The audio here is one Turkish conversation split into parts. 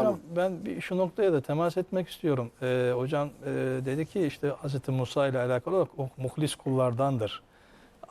Hocam ben bir şu noktaya da temas etmek istiyorum. Ee, hocam e, dedi ki işte Hz. Musa ile alakalı olarak o muhlis kullardandır.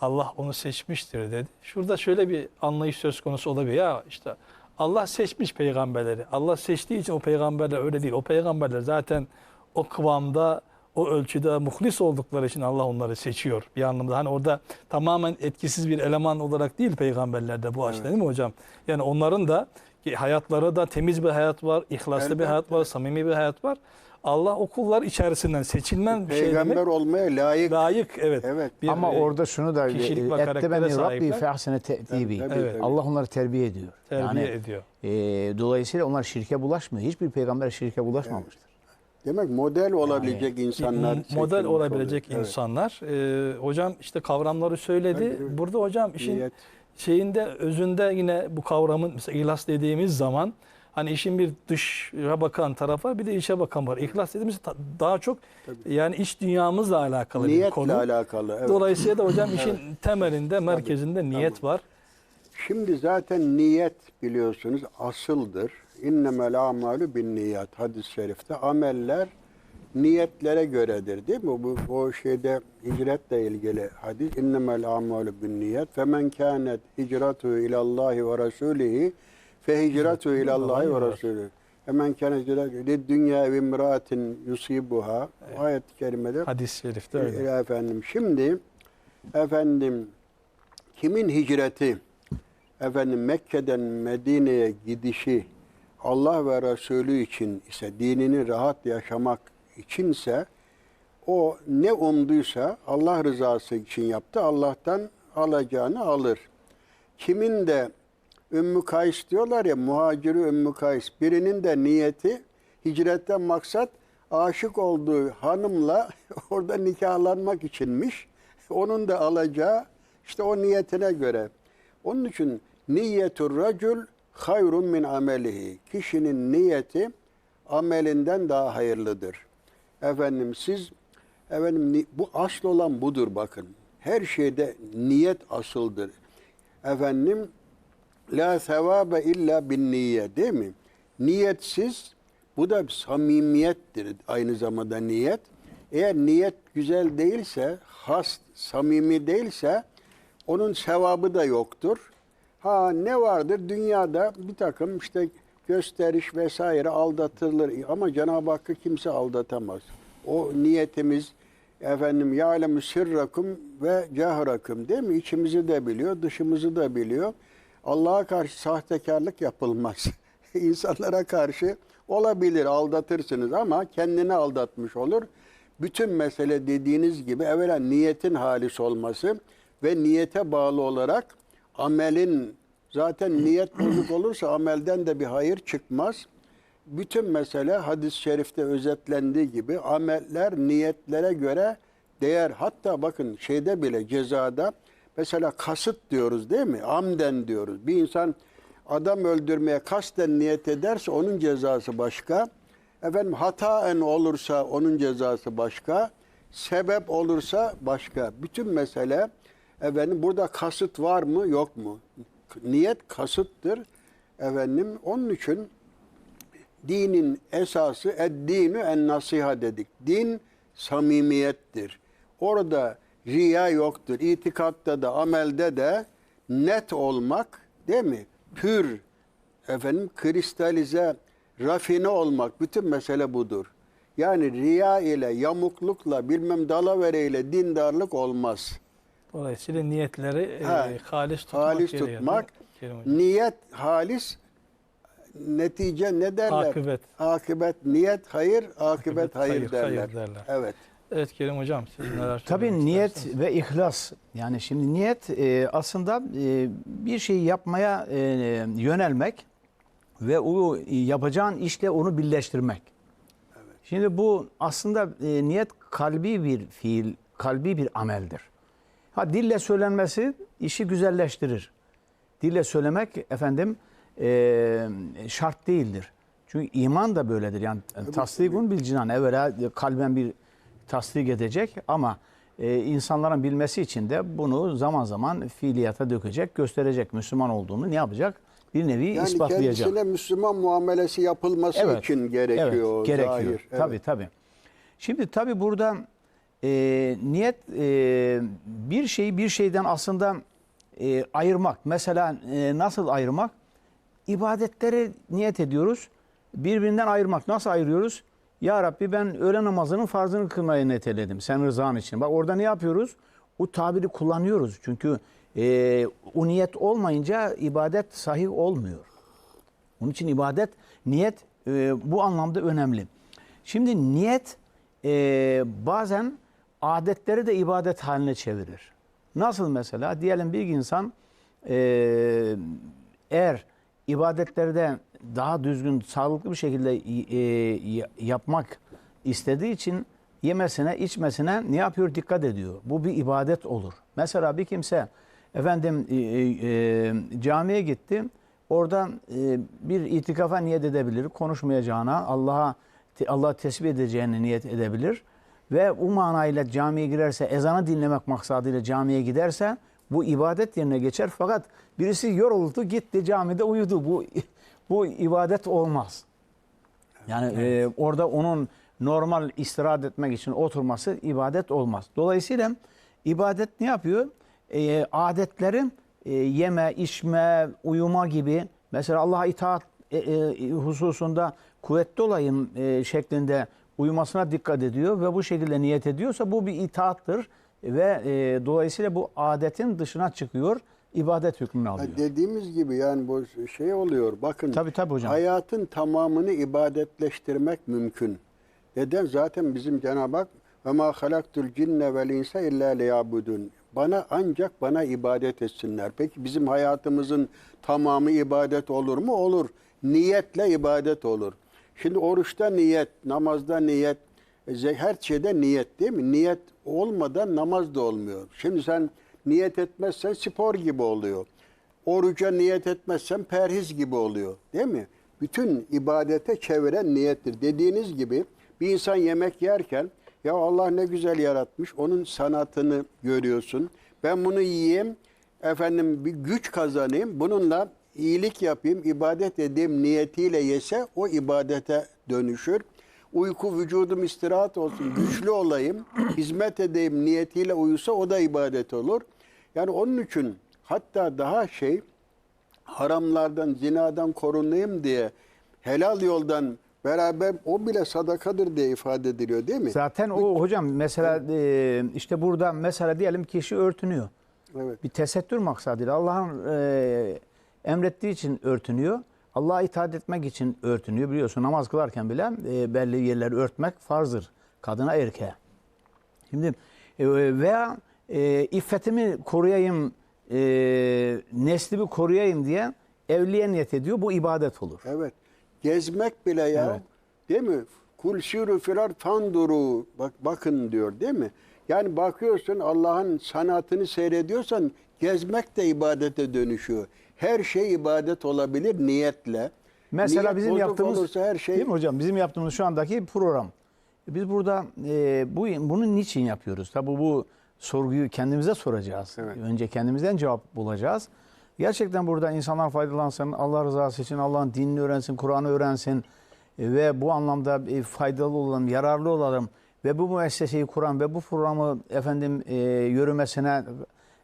Allah onu seçmiştir dedi. Şurada şöyle bir anlayış söz konusu olabilir. Ya işte Allah seçmiş peygamberleri. Allah seçtiği için o peygamberler öyle değil. O peygamberler zaten o kıvamda, o ölçüde muhlis oldukları için Allah onları seçiyor bir anlamda. Hani orada tamamen etkisiz bir eleman olarak değil peygamberlerde bu açıdan değil mi hocam? Yani onların da ki hayatları da temiz bir hayat var, ihlaslı bir Elbette. hayat var, samimi bir hayat var. Allah o kullar içerisinden seçilen bir şey Peygamber demek olmaya layık. layık evet. Evet. Bir, Ama e, orada şunu da kişilik ve karaktere ettebeni Rabbi fe ahsene te'dibi. Evet. Allah onları terbiye ediyor. terbiye yani ediyor. e, dolayısıyla onlar şirke bulaşmıyor. Hiçbir peygamber şirke bulaşmamıştır. Demek model olabilecek insanlar. M- model olabilecek oluyor. Evet. insanlar. Ee, hocam işte kavramları söyledi. Evet, evet. Burada hocam işin Niyet. Şeyinde özünde yine bu kavramın mesela ihlas dediğimiz zaman hani işin bir dışa bakan tarafı var bir de içe bakan var. İhlas dediğimiz daha çok Tabii. yani iç dünyamızla alakalı bir Niyetle konu. alakalı. Evet. Dolayısıyla da hocam işin temelinde, merkezinde niyet var. Şimdi zaten niyet biliyorsunuz asıldır. İnnemel amalu bin niyat hadis-i şerifte. Ameller niyetlere göredir değil mi? Bu o şeyde hicretle ilgili hadis. İnnemel amalu bin niyat. Femen kânet hicratu ilallahi ve rasulihi fe hicratu ilallahi ve rasulü. Hemen hicratu dünya ve imraatin yusibuha. Ayet-i kerimede Hadis-i şerifte öyle. e, Efendim şimdi efendim kimin hicreti efendim Mekke'den Medine'ye gidişi Allah ve Resulü için ise dinini rahat yaşamak içinse o ne umduysa Allah rızası için yaptı. Allah'tan alacağını alır. Kimin de Ümmü Kays diyorlar ya muhaciri Ümmü Kays. Birinin de niyeti hicretten maksat aşık olduğu hanımla orada nikahlanmak içinmiş. Onun da alacağı işte o niyetine göre. Onun için niyetur racul hayrun min amelihi. Kişinin niyeti amelinden daha hayırlıdır. Efendim siz efendim bu asıl olan budur bakın. Her şeyde niyet asıldır. Efendim La sevabe illa bin niyet değil mi? Niyetsiz bu da bir samimiyettir aynı zamanda niyet. Eğer niyet güzel değilse, has, samimi değilse onun sevabı da yoktur. Ha ne vardır? Dünyada bir takım işte gösteriş vesaire aldatılır ama Cenab-ı Hakk'ı kimse aldatamaz. O niyetimiz efendim ya'lemu sirrakum ve cehrakum değil mi? İçimizi de biliyor, dışımızı da biliyor. Allah'a karşı sahtekarlık yapılmaz. İnsanlara karşı olabilir, aldatırsınız ama kendini aldatmış olur. Bütün mesele dediğiniz gibi evvela niyetin halis olması ve niyete bağlı olarak amelin zaten niyet bozuk olursa amelden de bir hayır çıkmaz. Bütün mesele hadis-i şerifte özetlendiği gibi ameller niyetlere göre değer. Hatta bakın şeyde bile cezada mesela kasıt diyoruz değil mi? Amden diyoruz. Bir insan adam öldürmeye kasten niyet ederse onun cezası başka. Efendim hataen olursa onun cezası başka. Sebep olursa başka. Bütün mesele efendim burada kasıt var mı yok mu? Niyet kasıttır. Efendim onun için dinin esası ed-dinu en nasiha dedik. Din samimiyettir. Orada riya yoktur. İtikatta da amelde de net olmak değil mi? Pür, efendim kristalize, rafine olmak. Bütün mesele budur. Yani riya ile, yamuklukla, bilmem dalavereyle dindarlık olmaz. Dolayısıyla niyetleri e, Ha, halis tutmak. halis tutmak, niyet halis, netice ne derler? Akıbet. Akıbet, niyet hayır, akıbet, Akıbet, hayır, hayır, derler. hayır derler. Evet. Evet Kerim hocam siz neler Tabii niyet istersiniz? ve ihlas. Yani şimdi niyet e, aslında e, bir şeyi yapmaya e, yönelmek ve o yapacağın işle onu birleştirmek. Şimdi bu aslında e, niyet kalbi bir fiil, kalbi bir ameldir. Ha dille söylenmesi işi güzelleştirir. Dille söylemek efendim e, şart değildir. Çünkü iman da böyledir. Yani tasdikun bil cinan evvela kalben bir tasdik edecek ama e, insanların bilmesi için de bunu zaman zaman fiiliyata dökecek, gösterecek Müslüman olduğunu ne yapacak? bir nevi Yani ispatlayacak. kendisine Müslüman muamelesi yapılması Evet. için gerekiyor. Evet, gerekiyor. Zahir. Evet. Tabii tabii. Şimdi tabii burada e, niyet e, bir şeyi bir şeyden aslında e, ayırmak. Mesela e, nasıl ayırmak? İbadetleri niyet ediyoruz. Birbirinden ayırmak. Nasıl ayırıyoruz? Ya Rabbi ben öğle namazının farzını kılmaya niyet eyledim. Sen rızan için. Bak orada ne yapıyoruz? O tabiri kullanıyoruz. Çünkü e, o niyet olmayınca ibadet sahih olmuyor. Onun için ibadet, niyet e, bu anlamda önemli. Şimdi niyet e, bazen adetleri de ibadet haline çevirir. Nasıl mesela? Diyelim bir insan e, eğer ibadetlerde daha düzgün, sağlıklı bir şekilde e, y- yapmak istediği için yemesine, içmesine ne yapıyor? Dikkat ediyor. Bu bir ibadet olur. Mesela bir kimse efendim e, e, camiye gitti. Orada e, bir itikafa niyet edebilir. Konuşmayacağına, Allah'a Allah'ı tesbih edeceğine niyet edebilir. Ve bu manayla camiye girerse, ezanı dinlemek maksadıyla camiye giderse bu ibadet yerine geçer. Fakat birisi yoruldu, gitti camide uyudu. Bu bu ibadet olmaz. Yani e, orada onun normal istirahat etmek için oturması ibadet olmaz. Dolayısıyla ibadet ne yapıyor? E, adetleri e, yeme, içme, uyuma gibi mesela Allah'a itaat e, e, hususunda kuvvetli olayım e, şeklinde uyumasına dikkat ediyor ve bu şekilde niyet ediyorsa bu bir itaattır ve e, dolayısıyla bu adetin dışına çıkıyor, ibadet hükmünü Ha, alıyor. dediğimiz gibi yani bu şey oluyor. Bakın Tabii, tabii hocam. hayatın tamamını ibadetleştirmek mümkün. Neden? Zaten bizim Cenab-ı Hak ve ma halaktul cinne vel insa illa liyabudun. Bana ancak bana ibadet etsinler. Peki bizim hayatımızın tamamı ibadet olur mu? Olur. Niyetle ibadet olur. Şimdi oruçta niyet, namazda niyet, ze- her şeyde niyet değil mi? Niyet olmadan namaz da olmuyor. Şimdi sen niyet etmezsen spor gibi oluyor. Oruca niyet etmezsen perhiz gibi oluyor. Değil mi? Bütün ibadete çeviren niyettir. Dediğiniz gibi bir insan yemek yerken ya Allah ne güzel yaratmış. Onun sanatını görüyorsun. Ben bunu yiyeyim. Efendim bir güç kazanayım. Bununla iyilik yapayım, ibadet edeyim niyetiyle yese o ibadete dönüşür. Uyku vücudum istirahat olsun, güçlü olayım, hizmet edeyim niyetiyle uyusa o da ibadet olur. Yani onun için hatta daha şey haramlardan, zinadan korunayım diye helal yoldan beraber o bile sadakadır diye ifade ediliyor değil mi? Zaten o hocam mesela e, işte burada mesela diyelim kişi örtünüyor. Evet. Bir tesettür maksadıyla Allah'ın e, emrettiği için örtünüyor. Allah'a itaat etmek için örtünüyor. Biliyorsun namaz kılarken bile e, belli yerleri örtmek farzdır. Kadına erkeğe. Şimdi e, veya e, iffetimi koruyayım, e, neslimi koruyayım diye evliye niyet ediyor. Bu ibadet olur. Evet. Gezmek bile ya. Evet. Değil mi? Kul siru firar fanduru. Bak bakın diyor değil mi? Yani bakıyorsun Allah'ın sanatını seyrediyorsan gezmek de ibadete dönüşüyor. Her şey ibadet olabilir niyetle. Mesela Niyet bizim yaptığımız olursa her şey değil mi hocam? Bizim yaptığımız şu andaki program. Biz burada e, bu bunu niçin yapıyoruz? Tabii bu sorguyu kendimize soracağız. Evet. Önce kendimizden cevap bulacağız. Gerçekten burada insanlar faydalansın, Allah rızası için Allah'ın dinini öğrensin, Kur'an'ı öğrensin e, ve bu anlamda e, faydalı olalım, yararlı olalım ve bu müesseseyi kuran ve bu programı efendim e, yürümesine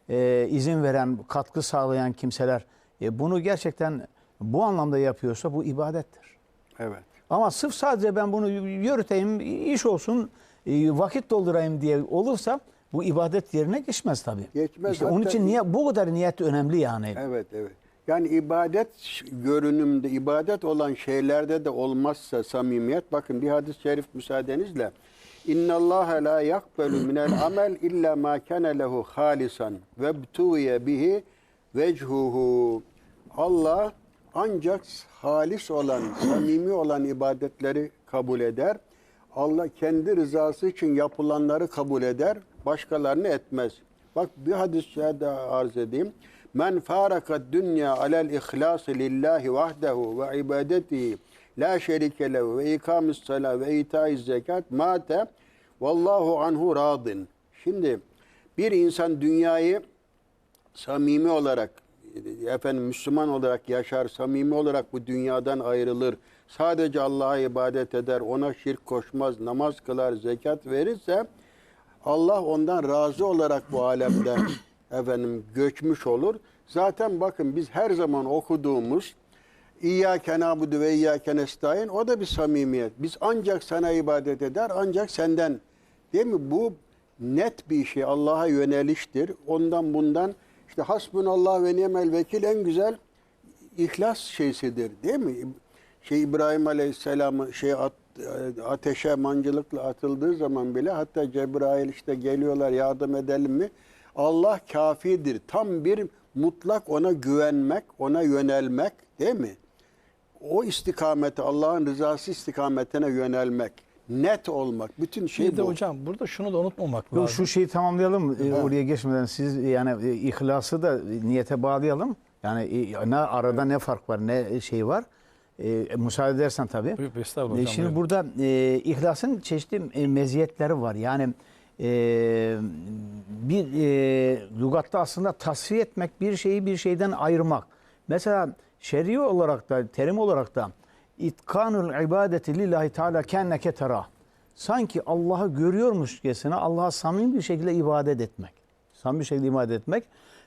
e, izin veren, katkı sağlayan kimseler e, bunu gerçekten bu anlamda yapıyorsa bu ibadettir. Evet. Ama sırf sadece ben bunu yürüteyim, iş olsun, e, vakit doldurayım diye olursa bu ibadet yerine geçmez tabii. Geçmez. İşte onun için niye bu kadar niyet önemli yani. Evet, evet. Yani ibadet görünümde, ibadet olan şeylerde de olmazsa samimiyet. Bakın bir hadis-i şerif müsaadenizle. İnna Allah la yakbelu minel amel illa ma kana lehu halisan ve btuye bihi vechuhu. Allah ancak halis olan, samimi olan ibadetleri kabul eder. Allah kendi rızası için yapılanları kabul eder, başkalarını etmez. Bak bir hadis daha arz edeyim. Men faraka dünya alel ihlası lillahi vahdehu ve ibadetihi la şerike lehu ve ikamis salat ve itaiz zekat mate vallahu anhu radin. Şimdi bir insan dünyayı samimi olarak efendim Müslüman olarak yaşar, samimi olarak bu dünyadan ayrılır. Sadece Allah'a ibadet eder, ona şirk koşmaz, namaz kılar, zekat verirse Allah ondan razı olarak bu alemden efendim göçmüş olur. Zaten bakın biz her zaman okuduğumuz İyyâke nâbudu ve iyyâke nestaîn o da bir samimiyet. Biz ancak sana ibadet eder, ancak senden. Değil mi? Bu net bir şey. Allah'a yöneliştir. Ondan bundan işte hasbunallah ve ni'mel vekil en güzel ihlas şeysidir. Değil mi? Şey İbrahim Aleyhisselam'ı şey at, ateşe mancılıkla atıldığı zaman bile hatta Cebrail işte geliyorlar yardım edelim mi? Allah kafidir. Tam bir mutlak ona güvenmek, ona yönelmek değil mi? O istikamete, Allah'ın rızası istikametine yönelmek, net olmak. Bütün şey Bir de bu. hocam burada şunu da unutmamak Yok, lazım. şu şeyi tamamlayalım e, oraya geçmeden siz yani e, ihlası da niyete bağlayalım. Yani e, ne arada ne fark var ne şey var. E, müsaade edersen tabii. Buyur, estağfurullah E, hocam. Şimdi buyurun. burada e, ihlasın çeşitli e, meziyetleri var. Yani e, bir e, lügatta aslında tasfiye etmek bir şeyi bir şeyden ayırmak. Mesela şer'i olarak da terim olarak da itkanul ibadeti lillahi teala kenneke tera. Sanki Allah'ı görüyormuşçasına Allah'a samimi bir şekilde ibadet etmek. Samimi bir şekilde ibadet etmek.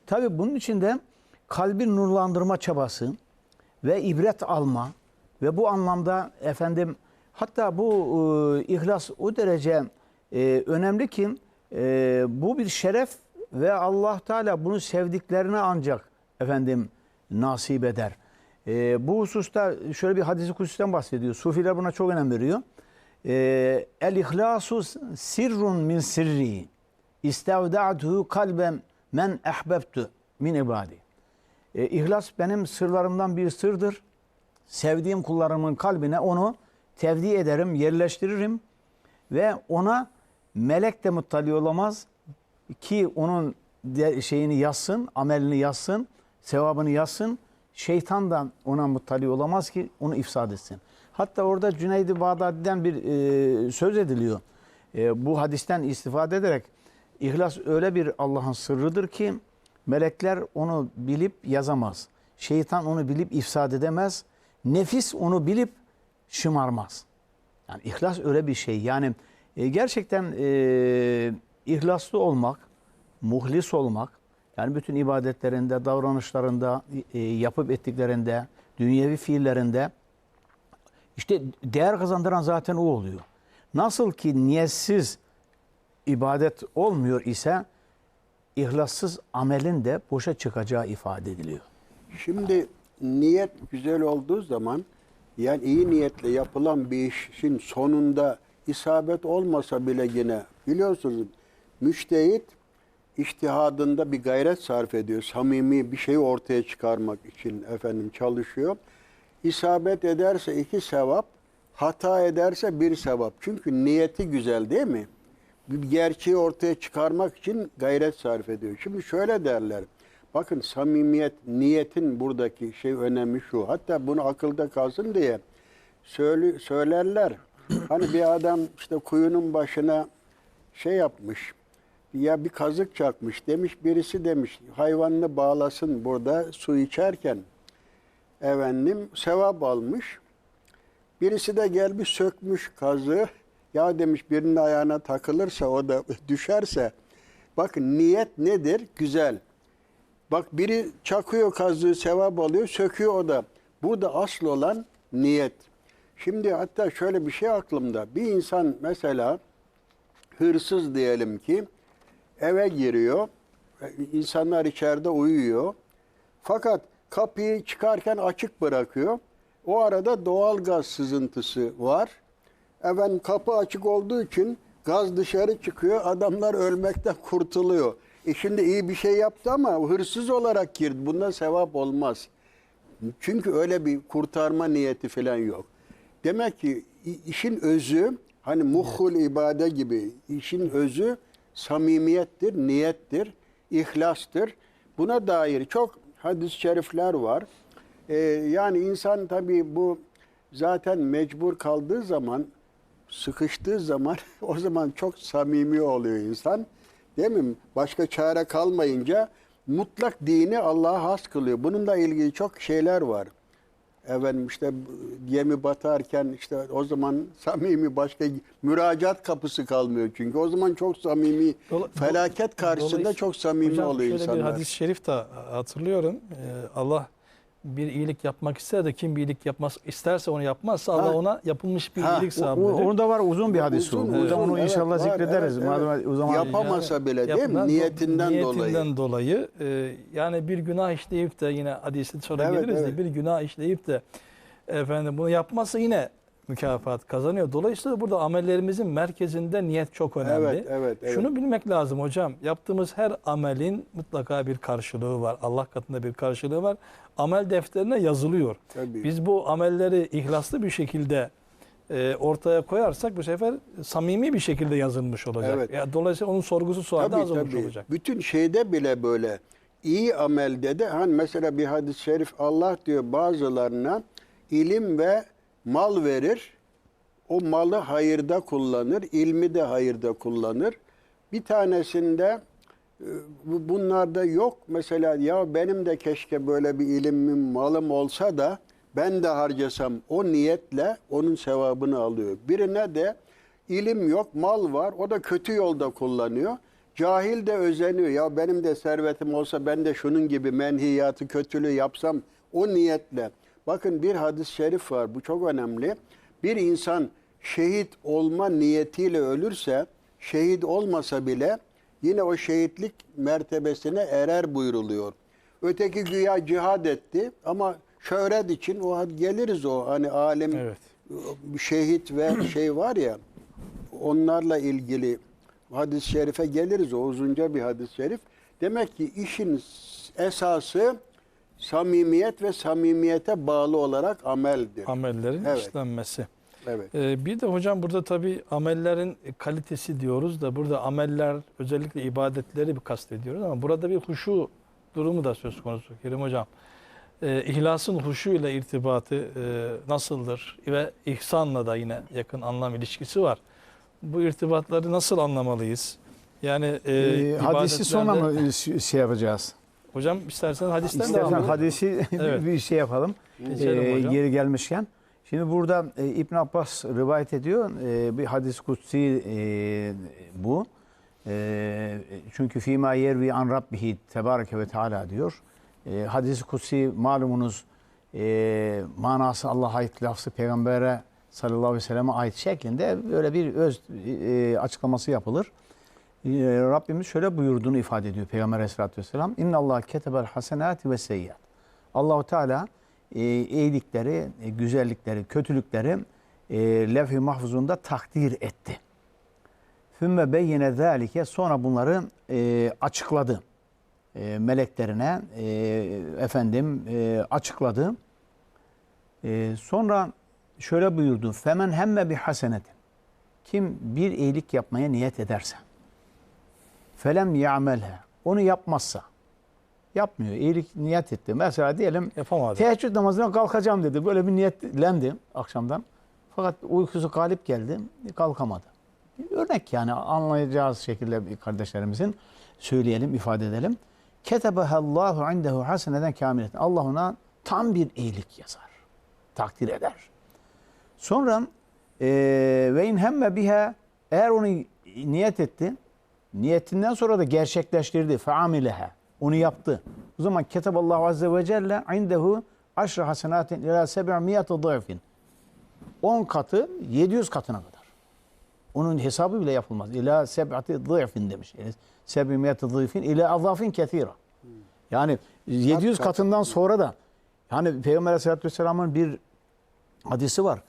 Tabi bunun içinde kalbi nurlandırma çabası ve ibret alma ve bu anlamda efendim hatta bu e, ihlas o derece e, önemli ki e, bu bir şeref ve Allah Teala bunu sevdiklerine ancak efendim nasip eder. E, bu hususta şöyle bir hadisi kutsisten bahsediyor. Sufiler buna çok önem veriyor. E, El ihlasu sirrun min sirri istavda'tuhu kalben men ehbebtu min ibadi. E, İhlas benim sırlarımdan bir sırdır. Sevdiğim kullarımın kalbine onu tevdi ederim, yerleştiririm ve ona melek de muttali olamaz ki onun de- şeyini yazsın, amelini yazsın, sevabını yazsın. Şeytan da ona muttali olamaz ki onu ifsad etsin. Hatta orada Cüneyd-i Bağdadi'den bir e, söz ediliyor. E, bu hadisten istifade ederek İhlas öyle bir Allah'ın sırrıdır ki melekler onu bilip yazamaz. Şeytan onu bilip ifsad edemez. Nefis onu bilip şımarmaz. Yani ihlas öyle bir şey. Yani e, gerçekten e, ihlaslı olmak, muhlis olmak, yani bütün ibadetlerinde, davranışlarında, e, yapıp ettiklerinde, dünyevi fiillerinde işte değer kazandıran zaten o oluyor. Nasıl ki niyetsiz ibadet olmuyor ise ihlassız amelin de boşa çıkacağı ifade ediliyor. Şimdi niyet güzel olduğu zaman yani iyi niyetle yapılan bir işin sonunda isabet olmasa bile yine biliyorsunuz müştehit iştihadında bir gayret sarf ediyor. Samimi bir şeyi ortaya çıkarmak için efendim çalışıyor. İsabet ederse iki sevap, hata ederse bir sevap. Çünkü niyeti güzel değil mi? Bir gerçeği ortaya çıkarmak için gayret sarf ediyor. Şimdi şöyle derler. Bakın samimiyet, niyetin buradaki şey önemi şu. Hatta bunu akılda kalsın diye söyle, söylerler. Hani bir adam işte kuyunun başına şey yapmış. Ya bir kazık çakmış demiş. Birisi demiş hayvanını bağlasın burada su içerken. Efendim sevap almış. Birisi de gelmiş sökmüş kazığı. Ya demiş birinin ayağına takılırsa o da düşerse. Bakın niyet nedir? Güzel. Bak biri çakıyor kazığı sevap alıyor, söküyor o da. Burada asıl olan niyet. Şimdi hatta şöyle bir şey aklımda. Bir insan mesela hırsız diyelim ki eve giriyor. İnsanlar içeride uyuyor. Fakat kapıyı çıkarken açık bırakıyor. O arada doğal gaz sızıntısı var. Efendim kapı açık olduğu için gaz dışarı çıkıyor. Adamlar ölmekten kurtuluyor. E şimdi iyi bir şey yaptı ama hırsız olarak girdi. Bunda sevap olmaz. Çünkü öyle bir kurtarma niyeti falan yok. Demek ki işin özü hani muhul ibade gibi işin özü samimiyettir, niyettir, ihlastır. Buna dair çok hadis-i şerifler var. Ee, yani insan tabii bu zaten mecbur kaldığı zaman, sıkıştığı zaman o zaman çok samimi oluyor insan. Değil mi? Başka çare kalmayınca mutlak dini Allah'a has kılıyor. Bununla ilgili çok şeyler var. Efendim işte gemi batarken işte o zaman samimi başka müracaat kapısı kalmıyor çünkü. O zaman çok samimi Dola- felaket karşısında çok samimi Hocam oluyor şöyle insanlar. bir hadis-i şerif de hatırlıyorum. Ee, Allah bir iyilik yapmak ister de kim bir iyilik yapmaz isterse onu yapmazsa Allah Ha. ona yapılmış bir Ha. iyilik O, sahibi. o- onun da var uzun bir hadis o. Uzun, O uzun, zaman onu evet, inşallah var, zikrederiz. evet, Madem evet. o zaman Yap- Yapamasa bile değil mi? Niyetinden dolayı. Niyetinden dolayı e, yani bir günah işleyip de yine hadisi sonra Evet, geliriz evet. de bir günah işleyip de efendim bunu yapmazsa yine mükafat kazanıyor. Dolayısıyla burada amellerimizin merkezinde niyet çok önemli. Evet, evet, evet. Şunu bilmek lazım hocam. Yaptığımız her amelin mutlaka bir karşılığı var. Allah katında bir karşılığı var. Amel defterine yazılıyor. Tabii. Biz bu amelleri ihlaslı bir şekilde e, ortaya koyarsak bu sefer samimi bir şekilde yazılmış olacak. Evet. Ya, dolayısıyla onun sorgusu sualde Tabii, azalmış tabii. olacak. Bütün şeyde bile böyle iyi amelde de hani mesela bir hadis-i şerif Allah diyor bazılarına ilim ve mal verir. O malı hayırda kullanır, ilmi de hayırda kullanır. Bir tanesinde e, bu- bunlarda yok. Mesela ya benim de keşke böyle bir ilimim, malım olsa da ben de harcasam o niyetle onun sevabını alıyor. Birine de ilim yok, mal var. O da kötü yolda kullanıyor. Cahil de özeniyor. Ya benim de servetim olsa ben de şunun gibi menhiyatı, kötülüğü yapsam o niyetle. Bakın bir hadis-i şerif var. Bu çok önemli. Bir insan şehit olma niyetiyle ölürse, şehit olmasa bile yine o şehitlik mertebesine erer buyruluyor. Öteki güya cihad etti ama şöhret için o geliriz o hani alim Evet. şehit ve şey var ya onlarla ilgili hadis-i şerife geliriz o uzunca bir hadis-i şerif. Demek ki işin esası samimiyet ve samimiyete bağlı olarak ameldir. Amellerin Evet. işlenmesi. Evet. Ee, bir de hocam burada tabii amellerin kalitesi diyoruz da burada ameller özellikle ibadetleri bir kastediyoruz ama burada bir huşu durumu da söz konusu Kerim hocam. Ee, ihlasın huşu ile irtibatı e, nasıldır ve ihsanla da yine yakın anlam ilişkisi var. Bu irtibatları nasıl anlamalıyız? Yani e, Ee, hadisi sonra mı şey yapacağız? Hocam istersen hadisten İstersen alalım. hadisi Evet. bir şey yapalım. Geçelim Ee, hocam. yeri gelmişken. Şimdi burada e, İbn Abbas rivayet ediyor. E, bir hadis kutsi e, bu. E, çünkü fîmâ yervi an rabbihi tebareke ve teala diyor. E, hadis kutsi malumunuz e, manası Allah'a ait lafzı peygambere sallallahu aleyhi ve selleme ait şeklinde böyle bir öz e, açıklaması yapılır. E, Rabbimiz şöyle buyurduğunu ifade ediyor Peygamber aleyhissalatü vesselam. İnna Allah ketebel hasenati ve seyyiat. Allahu Teala e, iyilikleri, e, güzellikleri, kötülükleri e, levh-i mahfuzunda takdir etti. Fümme beyyine zâlike sonra bunları e, açıkladı. E, meleklerine e, efendim e, açıkladı. E, sonra şöyle buyurdu. Femen hemme bi hasenetin. Kim bir iyilik yapmaya niyet ederse. Felem ya'melha. Onu yapmazsa. Yapmıyor. İyilik niyet etti. Mesela diyelim Yapamadı. Teheccüd namazına kalkacağım dedi. Böyle bir niyetlendi akşamdan. Fakat uykusu galip geldi. Kalkamadı. Bir örnek yani anlayacağız şekilde kardeşlerimizin söyleyelim, ifade edelim. Ketebehallahu indehu haseneden kamileten. Allah ona tam bir iyilik yazar. Takdir eder. Sonra ve in hemme biha eğer onu niyet etti, niyetinden sonra da gerçekleştirdi. Feamileha. Onu yaptı. O zaman keteballahu azze ve celle indehu aşra hasenatin ila seb'miyete dâfin. 10 katı 700 katına kadar. Onun hesabı bile yapılmaz. İla seb'ati dâfin demiş. Yani seb'miyete dâfin ila azafin kethira. Yani 700 kat. katından sonra da hani Peygamber Aleyhisselatü Vesselam'ın bir hadisi var.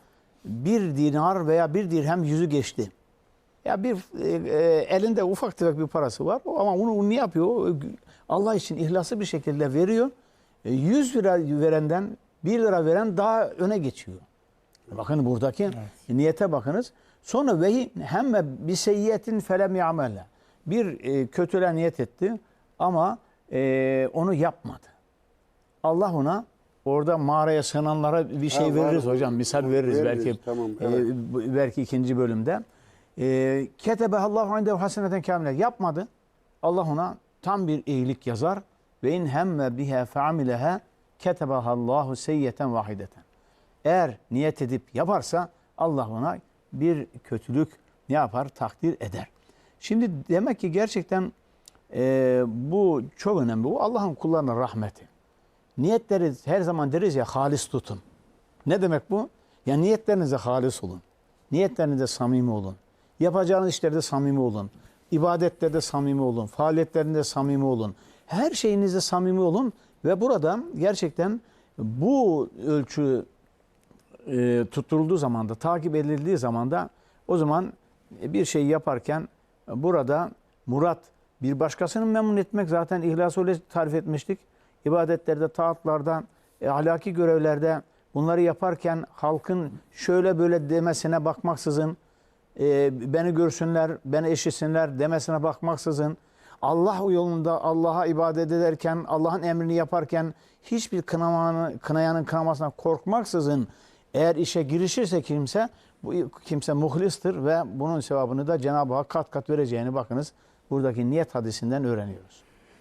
Bir dinar veya bir dirhem yüzü geçti. Ya bir e, e, elinde ufak tefek bir parası var ama onu, ne yapıyor? O, Allah için ihlaslı bir şekilde veriyor. E, 100 lira verenden 1 lira veren daha öne geçiyor. Bakın buradaki niyete bakınız. Sonra ve hemme bir seyyiyetin felem ya'melle. Bir e, kötüle niyet etti ama e, onu yapmadı. Allah ona orada mağaraya sığınanlara bir şey Ha, var. veririz hocam. Misal veririz, Veririz, belki. tamam, e, evet. bu- belki ikinci bölümde. E, Ketebe Allahu indehu haseneten kamile yapmadı. Allah ona tam bir iyilik yazar ve in hemme biha feamileha ketebahallahu seyyeten vahideten. Eğer niyet edip yaparsa Allah ona bir kötülük ne yapar? Takdir eder. Şimdi demek ki gerçekten e, bu çok önemli. Bu Allah'ın kullarına rahmeti. Niyetleri her zaman deriz ya halis tutun. Ne demek bu? Ya niyetlerinize halis olun. Niyetlerinize samimi olun. Yapacağınız işlerde samimi olun. İbadetlerde samimi olun. Faaliyetlerinde samimi olun. Her şeyinizde samimi olun ve burada gerçekten bu ölçü e, tutturulduğu zaman da takip edildiği zaman da o zaman bir şey yaparken burada murat bir başkasını memnun etmek zaten ihlası öyle tarif etmiştik. İbadetlerde, taatlarda, e, ahlaki görevlerde bunları yaparken halkın şöyle böyle demesine bakmaksızın e, beni görsünler, beni eşitsinler demesine bakmaksızın Allah yolunda Allah'a ibadet ederken, Allah'ın emrini yaparken hiçbir kınamanın, kınayanın kınamasına korkmaksızın eğer işe girişirse kimse bu kimse muhlistir ve bunun sevabını da Cenab-ı Hak kat kat vereceğini bakınız buradaki niyet hadisinden öğreniyoruz.